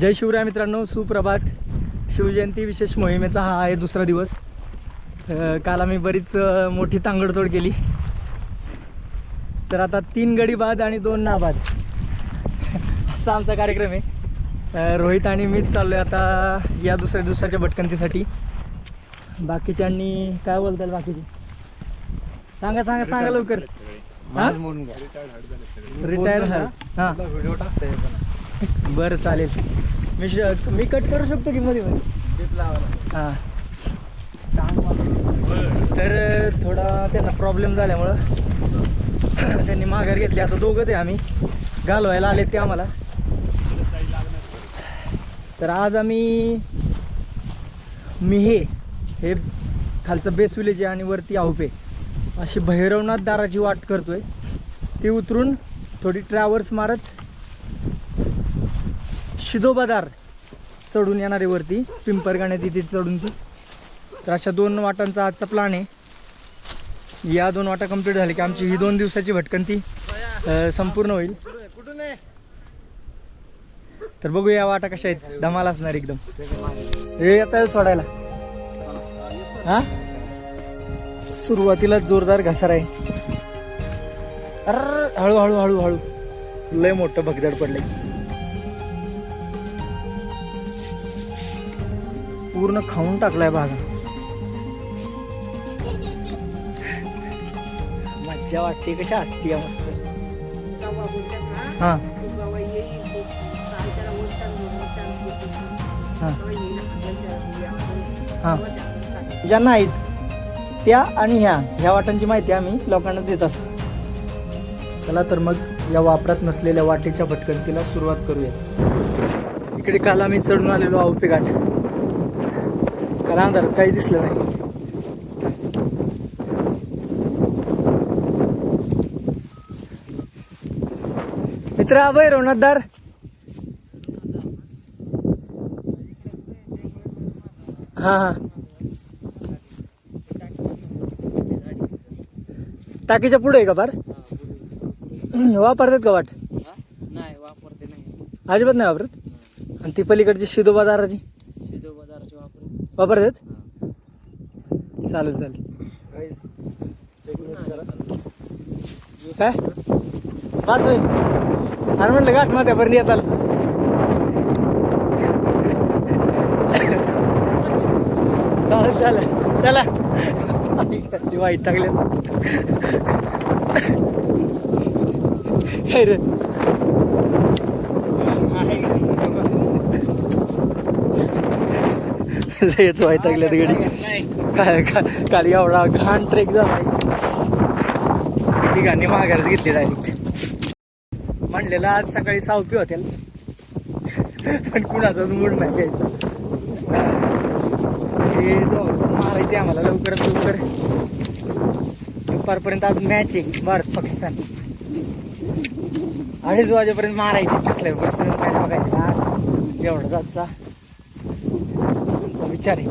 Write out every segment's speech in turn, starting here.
जय शिवराय मित्रांनो सुप्रभात. शिवजयंती विशेष मोहिमेचा हा आहे दुसरा दिवस. काल आम्ही बरीच मोठी तांगडतोड केली. तर आता तीन गडी बाद आणि दोन नाबाद असा आमचा कार्यक्रम आहे. रोहित आणि मीच चाललो आहे आता या दुसऱ्या दिवसाच्या भटकंतीसाठी. बाकीच्यांनी काय बोलताल बाकीचे? सांगा सांगा सांगा लवकर? रिटायर झालं हां. बरं चालेल. मी श- मी कट करू शकतो की मध्ये हां. तर थोडा त्यांना प्रॉब्लेम झाल्यामुळं त्यांनी माघार घेतली. आता दोघंच आहे आम्ही. घालवायला आले ते आम्हाला. तर आज आम्ही मिहे हे खालचं बेस विलेज आहे आणि वरती आहुपे अशी भैरवनाथ दाराची वाट करतोय. ती उतरून थोडी ट्रॅव्हल्स मारत शिदोबादार चढून येणारे वरती. पिंपरगाण्यात तिथे चढून ती. तर अशा दोन वाटांचा आजचा प्लॅन आहे. या दोन वाटा कंप्लीट झाली की आमची ही दोन दिवसाची भटकंती संपूर्ण होईल. कुठून तर बघू या वाटा कशा आहेत. धमाल असणार एकदम. हे आता सोडायला. हा? सुरुवातीला जोरदार घसार आहे. अर हळूहळू हळूहळू. लय मोठं भगदड पडलं पूर्ण खाऊन टाकलाय भाग मज्जा वाटते कशा असती मस्त. हां. हां. ज्या नाहीत त्या आणि ह्या ह्या वाटांची माहिती आम्ही लोकांना देत असतो. चला तर मग या वापरात नसलेल्या वाटेच्या भटकंतीला सुरुवात करूया. इकडे काल आम्ही चढून आलेलो आहोपे घाट. काल अंधारात काही दिसलं नाही. मित्र अभय रोनतदार हा हा. टाकीच्या पुढे आहे का फार? वापरतात का वाट? नाही वापरते नाही. अजिबात नाही वापरत? आणि ती पलीकडची शिदोबा दाराची? वापरतात? चालेल चालेल. काय? पास होय अरे म्हणलं गाठ माथ्यापर्यंत आलं चालेल चालेल. चला. वाईट टाकले. काय रे? लयच वाईट टाकले तिकडे काय काल एवढा घाण ट्रेक झालाय ठिकाणी माघारच घेतली डायरेक्ट म्हणलेलं आज सकाळी सावपी होत्या पण कुणाचाच मूड नाही घ्यायचा. हे मारायचे आम्हाला लवकरात लवकर. दुपारपर्यंत आज मॅच आहे भारत पाकिस्तान. अडीच वाजेपर्यंत मारायचीच कसल्या परिस्थिती काय बघायचं. आज एवढा जातचा. विचार आहे.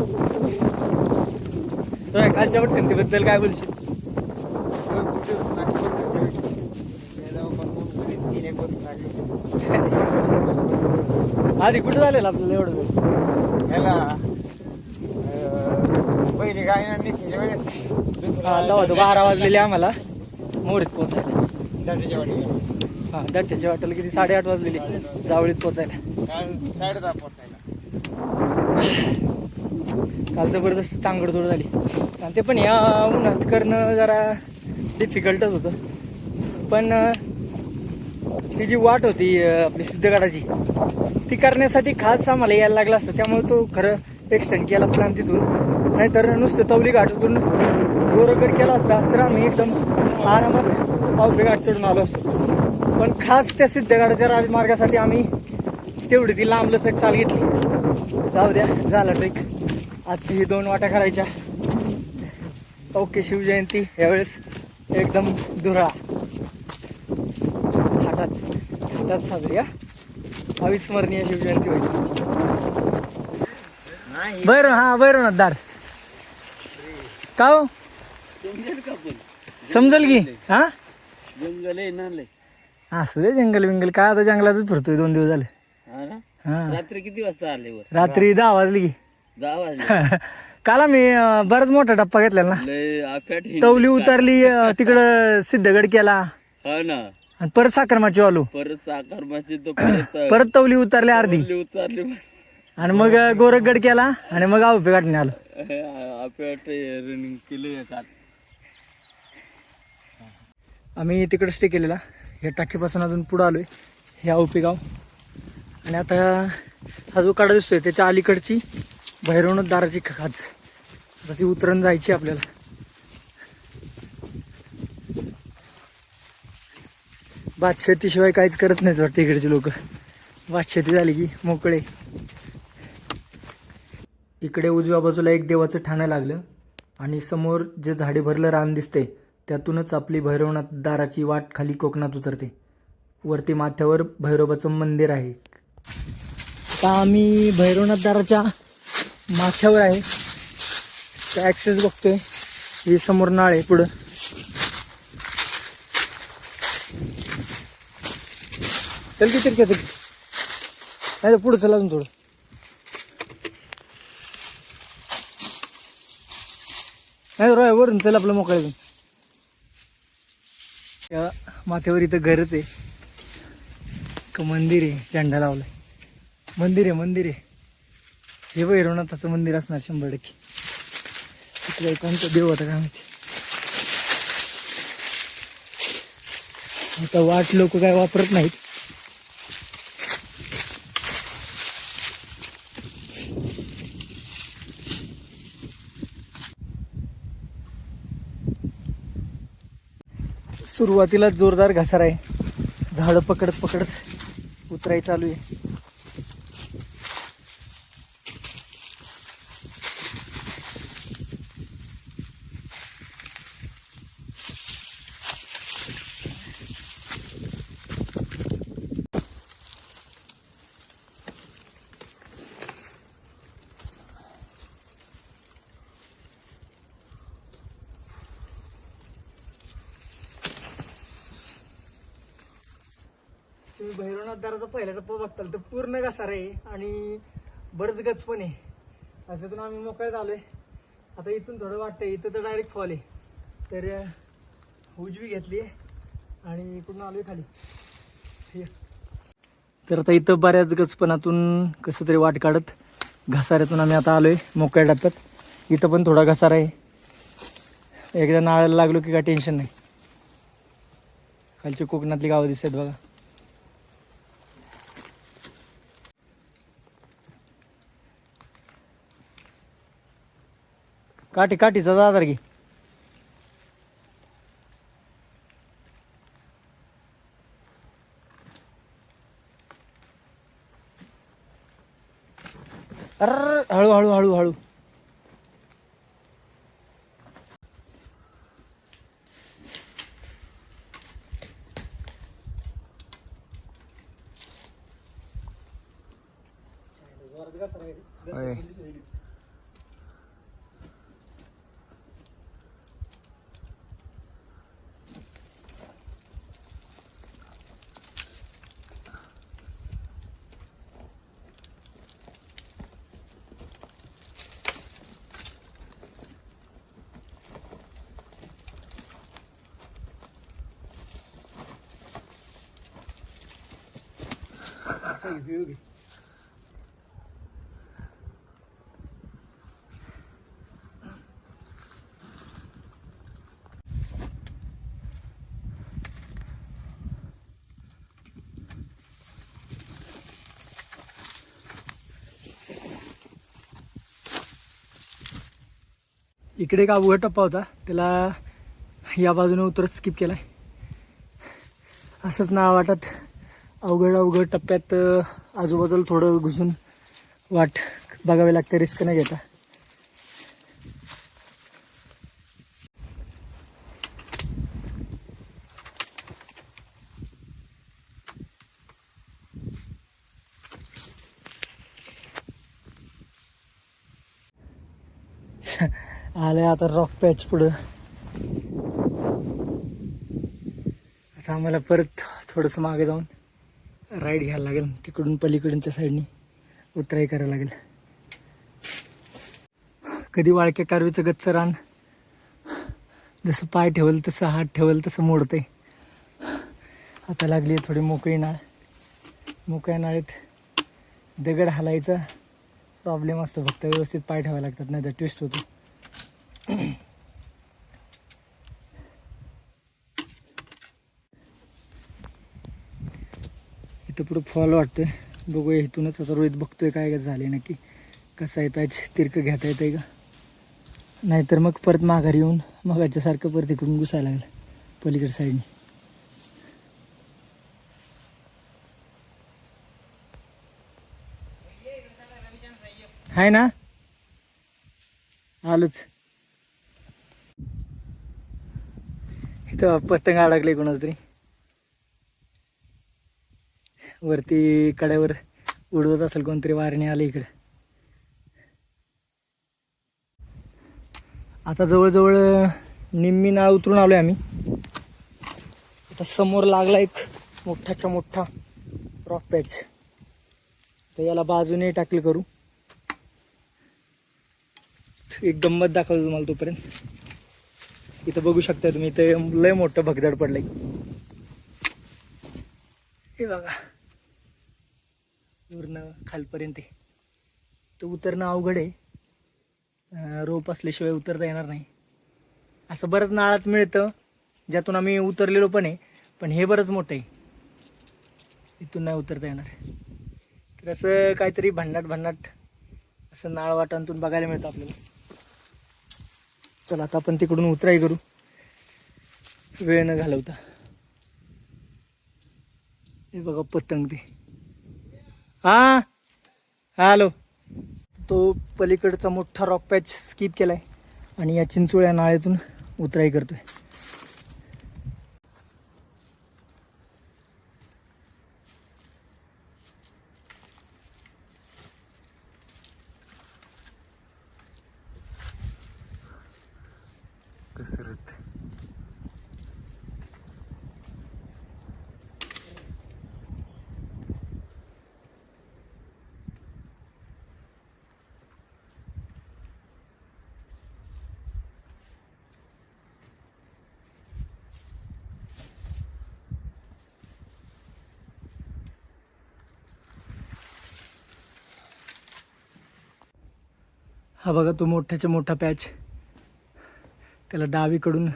कालच्या भटकंतीबद्दल काय बोलशील? आधी कुठं झालेलं आपल्याला एवढं वेळ याला अं, पहिली गाय आणली त्याच्या वेळेस हा तेव्हा तो बारा वाजलेले आम्हाला. मोरीत पोचायला दाटेच्या वाडी हा दट्ट्याच्या वाटेला किती? साडेआठ वाजलेली. जावळीत पोचायला काल जबरदस्त तांगडतोड झाली. आणि ते पण या उन्हात करणं जरा डिफिकल्टच होतं. पण ती जी वाट होती आपली सिद्धगडाची ती करण्यासाठी खास आम्हाला यायला लागला असतं. त्यामुळे तो खरं एक्सटेंड केला प्लॅन तिथून. नाहीतर नुसतं तवली घाटातून गोरगड केला असता तर आम्ही एकदम आरामात पावफे घाट चढून आलो असतो. पण खास त्या सिद्धगडाच्या राजमार्गासाठी आम्ही तेवढी ती लांबलचक चाल घेतली. जाऊ द्या झाला ट्रेक आजची ही दोन वाट्या करायच्या. ओके शिवजयंती. यावेळेस एकदम दुरा थाटात थाटात साजरी अविस्मरणीय शिवजयंती होईल. बरं हा बरं दार. का हो? समजल की हा? जंगल आहे असू दे जंगल बिंगल काय आता जंगलातच फिरतोय दोन दिवस झाले. रात्री किती वाजता आले रात्री दहा वाजली की. दहा वाजले काल आम्ही अं, बराच मोठा टप्पा घेतलेला ना. लय आप्याट हिंड- तवली उतारली अं, तिकडं सिद्धगड केला. हा ना. आणि परत साखरमाची वालू. परत तो परत परत तवली उतारली अर्धी. उतारली. आणि मग अं, गोरखगड केला आणि मग आउपे गाठणे आलो. आप्याट रनिंग केले येतात आम्ही तिकडे स्टे केलेला. या टाकीपासून अजून पुढं आलोय. हे आउपे गाव. आणि आता हा जो काढा दिसतोय त्याच्या अलीकडची भैरवनाथ दाराची खाज. आता ती उतरण जायची आपल्याला. भातशेतीशिवाय काहीच करत नाहीत वाटतं इकडचे लोक. भातशेती झाली की मोकळे. इकडे उजव्या बाजूला एक देवाचं ठाणं लागलं आणि समोर जे झाडे भरलं रान दिसते त्यातूनच आपली भैरवनाथ दाराची वाट खाली कोकणात उतरते. वरती माथ्यावर भैरवाचं मंदिर आहे. आता आम्ही भैरवनाथ दाराच्या माथ्यावर आहे. ॲक्सेस बघतोय. ही समोर नाळ आहे पुढं. चल की तिरक्या नाही तर पुढं चला अजून थोडं. नाही रोय वरून चल आपलं मोकळं त्या माथ्यावर इथं घरच आहे. का मंदिर आहे झेंडा लावलाय. मंदिर आहे मंदिर आहे. हे भैरवनाथाचं मंदिर असणार शंभर टक्के. तिकडे कोणतं देव होता काय माहिती? आता वाट लोक काय वापरत नाहीत. सुरुवातीला जोरदार घसारा आहे. झाडं पकडत पकडत उतराय चालू आहे. तुम्ही भैरवनाथ दाराचा पहिला टप्पा बघताल तर पूर्ण घसार आहे आणि बरंच गच पण आहे. त्यातून आम्ही मोकळ्यात आलो आहे आता इथून थोडं वाटतं इथं तर डायरेक्ट फॉल आहे. तर उजवी घेतली आहे आणि इकडून आहे खाली. हे. तर आता इथं बऱ्याच गचपणातून कसं तरी वाट काढत घसाऱ्यातून आम्ही आता आलोय मोकळ्या टप्प्यात इथं पण थोडा घसारा आहे. एकदा नाळाला लागलो की काय टेन्शन नाही. खालची कोकणातली गावं दिसत बघा. काठी काठीचा दादर घे अर हळू हळू हळू हळू इकडे एक अवघड टप्पा होता. त्याला या बाजूने उतर स्किप केलाय. असंच ना वाटत. अवघड अवघड टप्प्यात आजूबाजूला थोडं घुसून वाट बघावी लागते रिस्क नाही घेता. आले आता रॉक पॅच पुढं. आता आम्हाला परत थोडंसं मागे जाऊन राईड घ्यायला लागेल. तिकडून पलीकडूनच्या साईडनी उतराई करायला लागेल. कधी वाळक्या कारवीचं गच्च रान. जसं पाय ठेवलं तसं हात ठेवलं तसं मोडतंय. आता लागली आहे थोडी मोकळी नाळ. मोकळ्या नाळीत दगड हालायचा. प्रॉब्लेम असतो फक्त व्यवस्थित पाय ठेवायला लागतात नाही तर ट्विस्ट होतो. इथं पुढं फॉल वाटतोय. बघूया इथूनच आता रोहित बघतोय काय काय झाले नक्की. कसं आहे पॅच तिरकं घेता येतंय का? नाहीतर मग परत माघारी येऊन मगाच्यासारखं परत इकडून घुसायला लागलं पलीकडे साईडने आहे ना? आलोच. इथं पतंग अडकले कोणाच तरी. वरती कड्यावर उडवत असेल कोणतरी वारणे आले इकडे. आता जवळजवळ निम्मी नाळ उतरून आलोय आम्ही. आता समोर लागला एक मोठाच्या मोठा रॉक पॅच तर याला बाजूने टाकलं करू. एक गंमत दाखवतो तुम्हाला तोपर्यंत. इथं बघू शकता तुम्ही इथं लय मोठं भगदड पडलंय. हे बघा. वरनं खालपर्यंत आहे. तर उतरणं अवघड आहे. रोप असल्याशिवाय उतरता येणार नाही. असं बरंच नाळात मिळतं ज्यातून आम्ही उतरलेलो पण आहे पण हे बरंच मोठं आहे. इथून नाही उतरता येणार. तर असं काहीतरी भन्नाट भन्नाट असं नाळ वाटांतून बघायला मिळतं आपल्याला. चला आता आपण तिकडून उतराई करू. वेळ न घालवता. हे बघा पतंग ते. हा? हॅलो. तो पलीकडचा मोठा रॉक पॅच स्किप केला आहे आणि या चिंचोळ्या नाळ्यातून उतराई करतोय. कसरत. हा बघा तो मोठ्याच्या मोठा पॅच. त्याला डावीकडून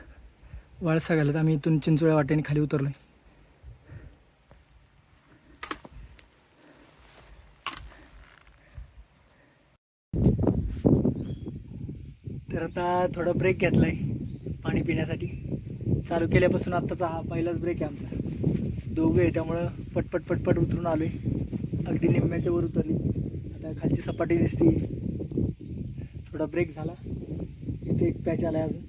वळसा घालत आम्ही इथून चिंचोळ्या वाट्याने खाली उतरलोय. तर आता थोडा ब्रेक घेतलाय पाणी पिण्यासाठी. चालू केल्यापासून आत्ताचा हा पहिलाच ब्रेक आहे आमचा. दोघं आहे त्यामुळं पटपट पटपट उतरून आलोय. अगदी निम्म्याच्या वर उतरली. आता खालची सपाटी दिसते. थोडा ब्रेक झाला. इथे एक पॅच आला अजून.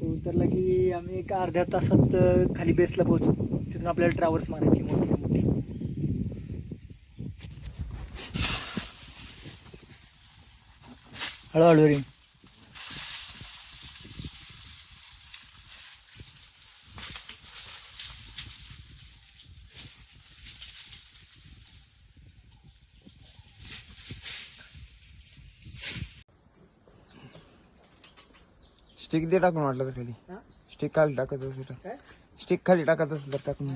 तो उतरला की आम्ही एक अर्ध्या तासात खाली बेसला पोहोचू. तिथून आपल्याला ट्रॅव्हल्स मारायची मोठी मोठी. हळूहळू रिंग स्टिक दे टाकून वाटलं तर खाली। स्टिक खाली टाकत असेल स्टिक खाली टाकत असेल तर टाकून.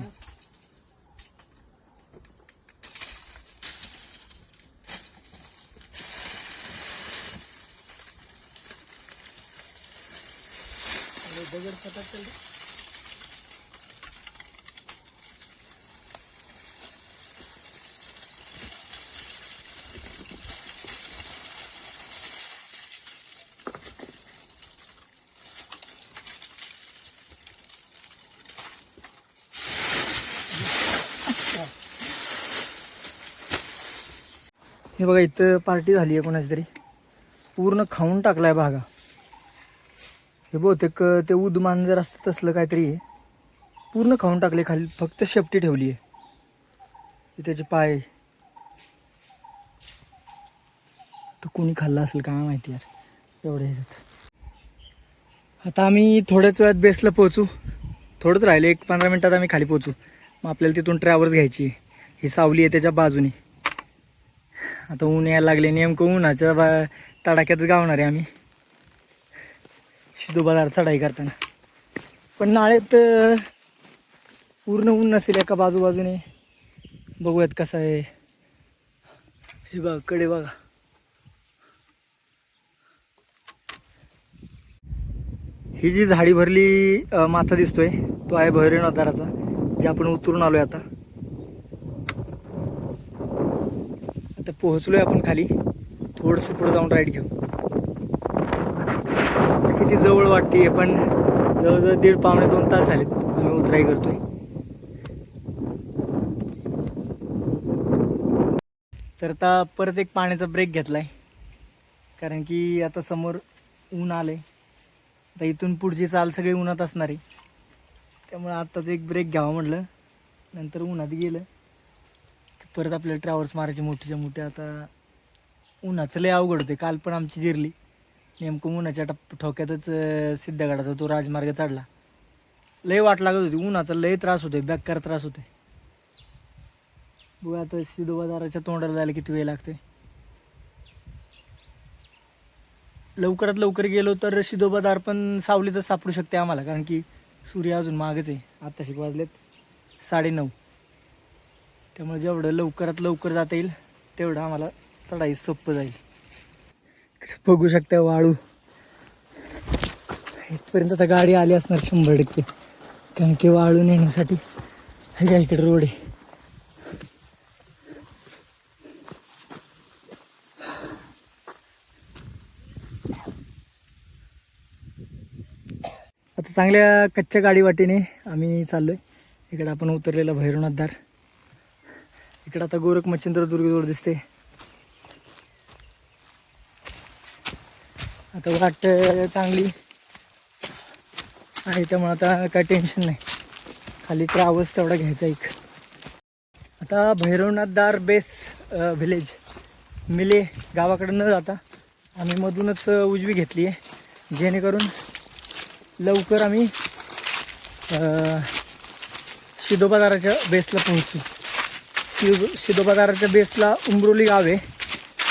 दगड फटाकल हे बघा इथं पार्टी झाली आहे कोणाची तरी. पूर्ण खाऊन टाकलाय भागा हे बहुतेक ते उदमान जर असतं तसलं काहीतरी पूर्ण खाऊन टाकले खाली फक्त शेपटी ठेवली आहे. त्याचे पाय. तर कोणी खाल्लं असेल काय माहिती यार. एवढ्या ह्याच्यात. आता आम्ही थोड्याच वेळात बेसला पोहोचू. थोडंच राहिलं एक पंधरा मिनटात आम्ही खाली पोहोचू. मग आपल्याला तिथून ट्रॅव्हल्स घ्यायची ही सावली आहे त्याच्या बाजूने. आता ऊन यायला लागले नेमकं उन्हाच्या बा तडाख्यातच गावणार आहे आम्ही. शिदो बाजार चढाई करताना. पण नाळेत पूर्ण ऊन नसेल एका बाजूबाजूने. बघूयात कसं आहे. हे बघा कडे बघा. ही जी झाडी भरली माथा दिसतोय तो आहे भैरवनाथाराचा जे आपण उतरून आलोय आता. आता पोहोचलोय आपण खाली. थोडस पुढे जाऊन राईड घेऊ. किती जवळ वाटते पण. जवळजवळ दीड पावणे दोन तास झालेत. आम्ही उतराई करतोय. तर आता परत एक पाण्याचा ब्रेक घेतलाय. कारण की आता समोर ऊन आलंय. आता इथून पुढची चाल सगळी उन्हात असणार आहे. त्यामुळे आत्ताच एक ब्रेक घ्यावा म्हटलं. नंतर उन्हात गेलं. परत आपल्याला ट्रॅव्हल्स मारायचे मोठीच्या मोठ्या आता उन्हाचं लय अवघड होते काल पण आमची जिरली. नेमकं उन्हाच्या टप ठोक्यातच सिद्धगडाचा तो राजमार्ग चढला. लय वाट लागत होती. उन्हाचा लय त्रास होतोय. बेकार त्रास होते बघू आता सिद्धो बाजाराच्या तोंडाला जायला किती वेळ लागते लवकरात लवकर गेलो तर सिद्धो बाजार पण सावलीतच सापडू शकते आम्हाला. कारण की सूर्य अजून मागच आहे. आत्ताशी शिक वाजलेत साडेनऊ. त्यामुळे जेवढं लवकरात लवकर जाता येईल तेवढं आम्हाला चढाई सोपं जाईल. बघू शकता वाळू. इथपर्यंत आता गाडी आली असणार शंभर टक्के. कारण की वाळू नेण्यासाठी हे काय इकडे रोड आहे? आता चांगल्या कच्च्या गाडी वाटेने आम्ही चाललोय. इकडे आपण उतरलेला भैरवनाथदार इकडे आता गोरख मच्छिंद्र दुर्गजवळ दिसते आता वाट चांगली आहे त्यामुळे आता काय टेन्शन नाही. खाली ट्रॅव्हल्स तेवढा घ्यायचा एक. आता भैरवनाथदार बेस व्हिलेज मिले गावाकडं न जाता आम्ही मधूनच उजवी घेतली आहे जेणेकरून लवकर आम्ही अं, शिदोबाजाराच्या बेसला पोहोचू. शिव शिदोबागाराच्या बेसला उंबरोली गाव आहे.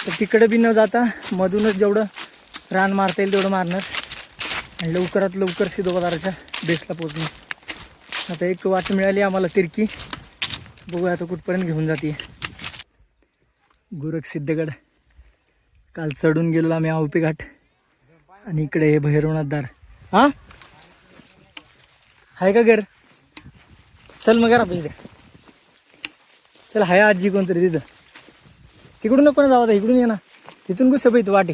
तर तिकडे बी न जाता मधूनच जेवढं रान मारता येईल तेवढं मारणार. आणि लवकरात लवकर सिद्धोबाजाराच्या बेसला पोहोचणार. आता एक वाट मिळाली आम्हाला तिरकी. बघू आता कुठपर्यंत घेऊन जाते. गोरख सिद्धगड. काल चढून गेलो आम्ही आवपी घाट. आणि इकडे हे भैरवनाथ दार हां? आहे का घर? चल मग घरा पैसे द्या चल हाय आजी कोणतरी तिथं. तिकडून नको ना जावं आता इकडून ये ना. तिथून कसं पाहिजे वाटे.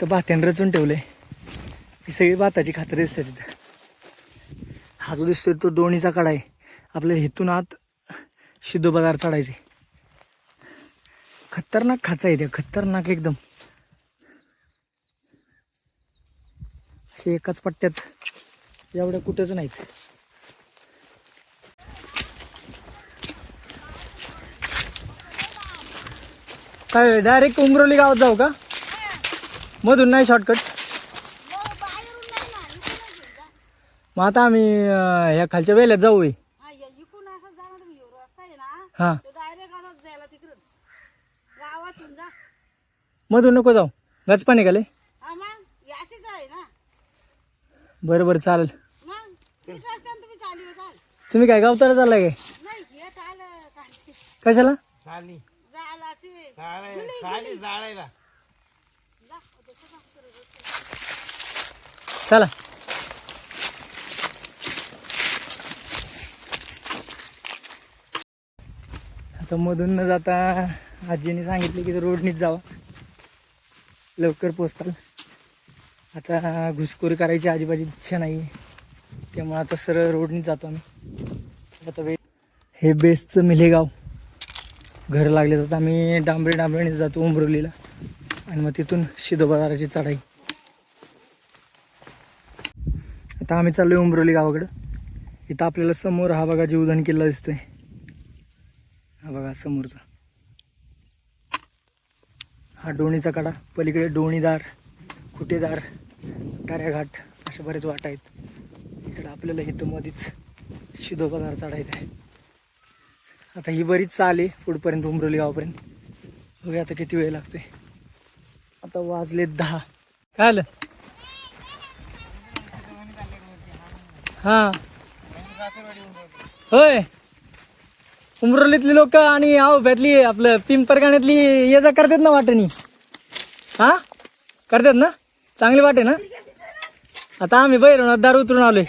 तर भात्यानं रचून ठेवले ही सगळी भाताची खाचर दिसते तिथं. हा जो दिसतोय तो दोणीचा कडा आहे. आपल्याला इथून आत शिद्धो बाजार चढायचे. खतरनाक खाचा आहे त्या खतरनाक एकदम. असे एकाच पट्ट्यात एवढ्या कुठंच नाहीत. काय डायरेक्ट उमरोली गावात जाऊ का? मधून नाही शॉर्टकट मग आता आम्ही अं, ह्या खालच्या वेल्यात जाऊ होय. हा, या इकडून असं जाणार तुम्ही रस्ता आहे ना हा. तो डायरेक्ट आता जायला तिकडून. गावातून जा. मधून नको जाऊ. गचपाने का लय? हा मग याशीच आहे ना. बरं बरं चालेल. मग तिथ रस्त्याने तुम्ही चालू. जाल तुम्ही काय गावताला चाललाय काय? नाही हे चाल काय कशाला? चला. आता मधून न जाता आजीने सांगितले की रोडनीच जावा. लवकर पोचताल. आता घुसखोरी करायची अजिबात इच्छा नाही त्यामुळे आता सरळ रोडनीच जातो आम्ही. आता वे हे बेसचं मिलेगाव. घर लागले जातात आम्ही डांबरे डांबरेने जातो उंबरवलीला आणि मग तिथून शिदोबाजाराची चढाई. आता आम्ही चाललोय उंबरवली गावाकडं. इथं आपल्याला समोर हा बघा जीवधन किल्ला दिसतोय. हा बघा समोरचा. हा डोणीचा कडा पलीकडे डोणीदार कुटेदार दाऱ्याघाट अशा बरेच वाट आहेत. इकडं आपल्याला इथं मध्येच शिदोबाजार चढायचं आहे आता ही बरीच चाल आहे पुढपर्यंत उमरोली गावापर्यंत. बघूया आता किती वेळ लागतोय. आता वाजले दहा. काय आलं? हां. होय. उमरोलीतली लोक आणि आहोब्यातली आपलं पिंपरगाण्यातली ये जा करतात ना वाटणी हा? करतात ना? चांगली वाटे ना? आता आम्ही बैरवणार दार उतरून आलोय.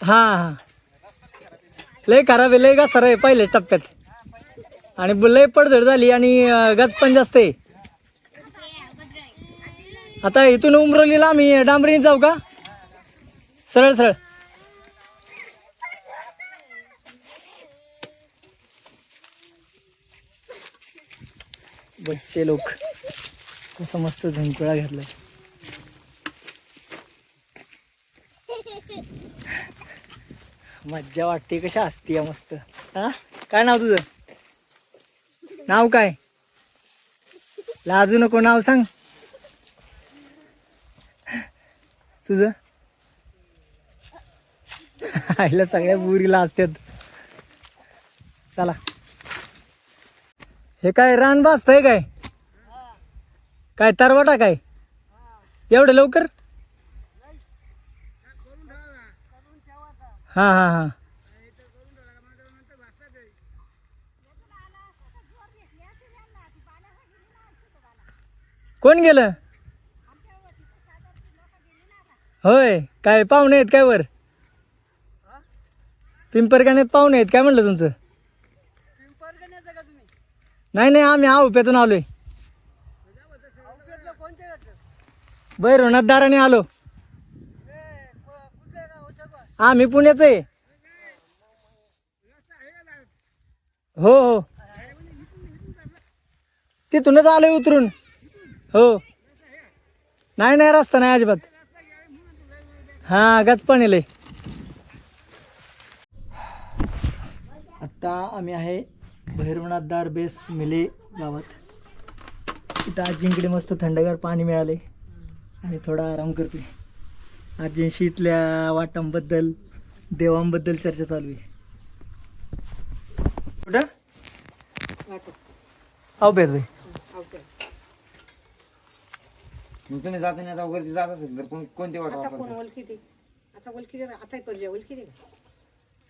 हा हा. लय खराब आहे लय घासार आहे पहिले टप्प्यात. आणि लय पडझड झाली आणि गज पण जास्त आहे. आता इथून उमरवलीला आम्ही डांबरीने जाऊ का? सरळ सरळ. बच्चे लोक. कसं मस्त झंकुळा घेतलाय. मज्जा वाटते कशा असते मस्त. हा? काय नाव तुझं? नाव काय? लाजू नको नाव सांग. तुझं? आईला सगळ्या बुरीला असतात चला. हे काय रान बाजतंय काय? काय तरवटा काय? एवढं लवकर? हां हां हां. कोण गेलं? होय काय पाहुणे आहेत काय वर? पिंपरगाण्यात पाहुणे आहेत काय म्हणलं तुमचं? नाही नाही आम्ही आहुप्यातून आलोय. बैरवनाथ दाराने आलो. आम्ही पुण्याच आहे. हो हो. तिथूनच आलोय उतरून. हो. नाही नाही रस्ता नाही अजिबात. हा गच पण येईल आता आम्ही आहे भैरवनाथ दार बेस मिले गावात. इथं जिंकडे मस्त थंडगार पाणी मिळाले आणि थोडा आराम करते आजींशी इथल्या वाटांबद्दल देवांबद्दल चर्चा चालू आहे. कुठं? बेद भाई मग तुम्ही जाता नाही आता वरती जात असेल तर कोण- कोणती वाट आता वापरता? आता? आता पडले?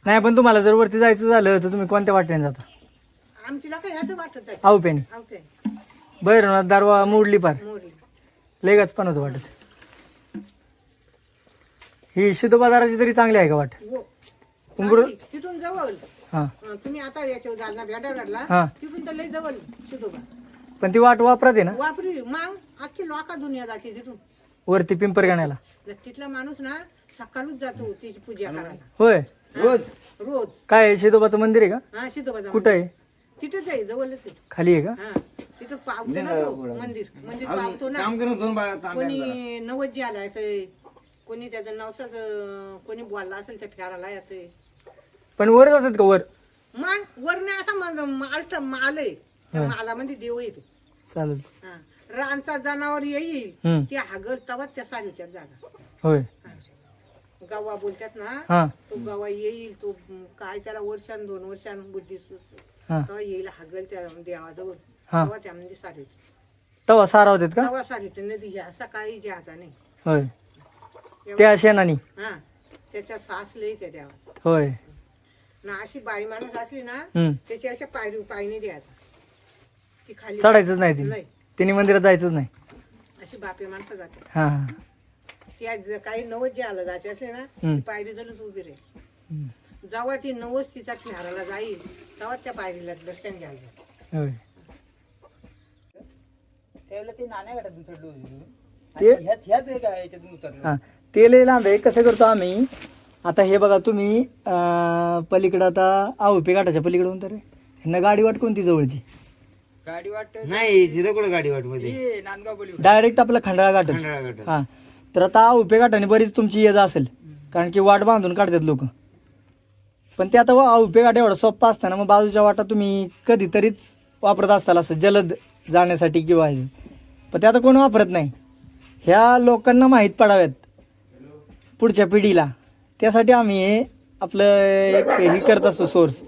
नाही पण तुम्हाला जर वरती जायचं झालं तर तुम्ही कोणत्या वाट्याने जाता? आमचीला काय ह्याच वाटत आहे आहो. पेनी ओके भैरवनाथ दारवा मोडली पार. लेगच पण होतं वाटत. ही शिदोबादाराची तरी चांगली आहे का वाट? हो. उंबरू चांगली. तिथून जवळ. हां. अं, तुम्ही आता याच्यावर काढला हां. तिथून तर लय जवळ शिदोबा पण ती वाट वापरत आहे ना? वापरी. मग अख्खी लोका दुनिया जाते तिथून. वरती पिंपरगाण्याला जर तिथला माणूस ना सकाळीच जातो तिची पूजा करायला. होय. रोज? रोज. काय आहे? शिदोबाचं मंदिर आहे का? हा शिदोबा कुठं आहे? तिथेच आहे जवळच आहे. खाली आहे का? हा तिथं पावतो ना तो मंदिर. मंदिर पावतो ना. काम करून दोन बाळा तांब्या कोणी नवद जी आलाय ते कोणी त्याचं नवसाच कोणी बोलला असेल त्या फेराला येते पण वर जातात का वर? मग वरने असा माल माल आहे. त्या मालामध्ये देव येतो चालेल. हा. रानचा जनावर येईल. ते हागल तवा त्या सारीच्या जागा. होय. गव्वा बोलतात ना हां. तो गव्वा येईल तो म, काय त्याला वर्षान दोन वर्षान बुद्धी सुचते हां. तेव्हा येईल हागल त्या देवाजवळ. हा. तेव्हा त्यामध्ये सारी तवा सारा होतात का? तेव्हा सारी नदी घ्या सकाळी ज्याचा नाही. होय. त्या शेणानी. हा त्याच्या सास लई त्या देवा होय. ना अशी बाई माणूस असली ना हम्म. त्याची अशा पायरी पायनी द्यायचा. ती खाली चढायचंच नाही तिने नाही. तिने मंदिरात जायचंच नाही. अशी बापे माणसं जाते हां हां. ती आज जर काही नवस जे आलं जायचे असले ना हम्म. ती पायरी जणच उभी राहील. हम्म. जेव्हा ती नवस तिचा घराला जाईल तेव्हा त्या पायरीला दर्शन घ्यायला जाईल. होय. ते ते हां. ते लय लांब आहे. कसं करतो आम्ही? आता हे बघा तुम्ही पलीकडं आता आहुपे घाटाच्या पलीकडून तर ह्यांना गाडी वाट कोणती जवळची? गाडी वाट नाही गाडी वाटमध्ये डायरेक्ट आपला खंडाळा घाट. हां. तर आता आहुपे घाटाने बरीच तुमची ये जा असेल. कारण की वाट बांधून काढतात लोक. पण ते आता आहुपे घाट एवढा सोप्पा असताना मग बाजूच्या वाटा तुम्ही कधीतरीच वापरत असताल असं जलद जाण्यासाठी किंवा हे. पण ते आता कोण वापरत नाही. ह्या लोकांना माहीत पडाव्यात. पुढच्या पिढीला. त्यासाठी आम्ही आपलं एक हे करत असतो सोर्स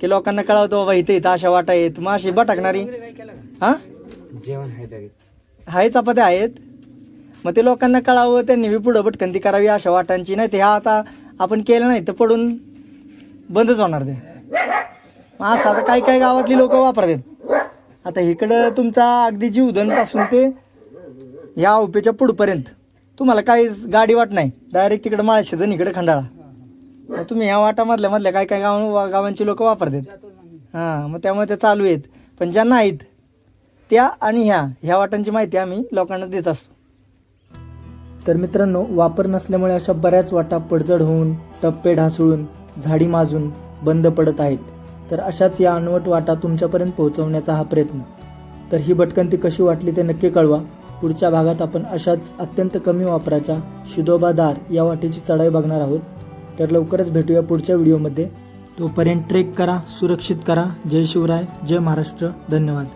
की लोकांना कळवतो बाबा इथे इथं अशा वाटा आहेत मग अशी बटाकणारी. हां? जेवण आहे आहे चपात्या आहेत. मग ते लोकांना कळावं त्यांनी बी पुढं भटकंती करावी अशा वाटांची. नाही ते ह्या आता आपण केलं नाही तर पडून बंदच होणार ते. मग असं आता काही काही गावातली लोक वापरतात. आता इकडं तुमचा अगदी जीवधनपासून ते ह्या उपेच्या पुढपर्यंत. तुम्हाला काहीच गाडी वाट नाही. डायरेक्ट तिकडं माळशेजण इकडे खंडाळा. मग तुम्ही ह्या वाटामधल्या मधल्या काही काही गाव गावांची लोक वापरतात. हां मग त्यामुळे ते चालू आहेत. पण ज्या नाहीत त्या आणि ह्या ह्या वाटांची माहिती आम्ही लोकांना देत असतो. तर मित्रांनो वापर नसल्यामुळे अशा बऱ्याच वाटा पडझड होऊन टप्पे ढासळून झाडी माजून बंद पडत आहेत. तर अशाच या अनवट वाटा तुमच्यापर्यंत पोहोचवण्याचा हा प्रयत्न. तर ही भटकंती कशी वाटली ते नक्की कळवा. पुढच्या भागात आपण अशाच अत्यंत कमी वापराच्या शिदोबादार या वाटेची चढाई बघणार आहोत. तर लवकरच भेटूया पुढच्या व्हिडिओमध्ये. तोपर्यंत ट्रेक करा सुरक्षित करा. जय शिवराय जय महाराष्ट्र. धन्यवाद.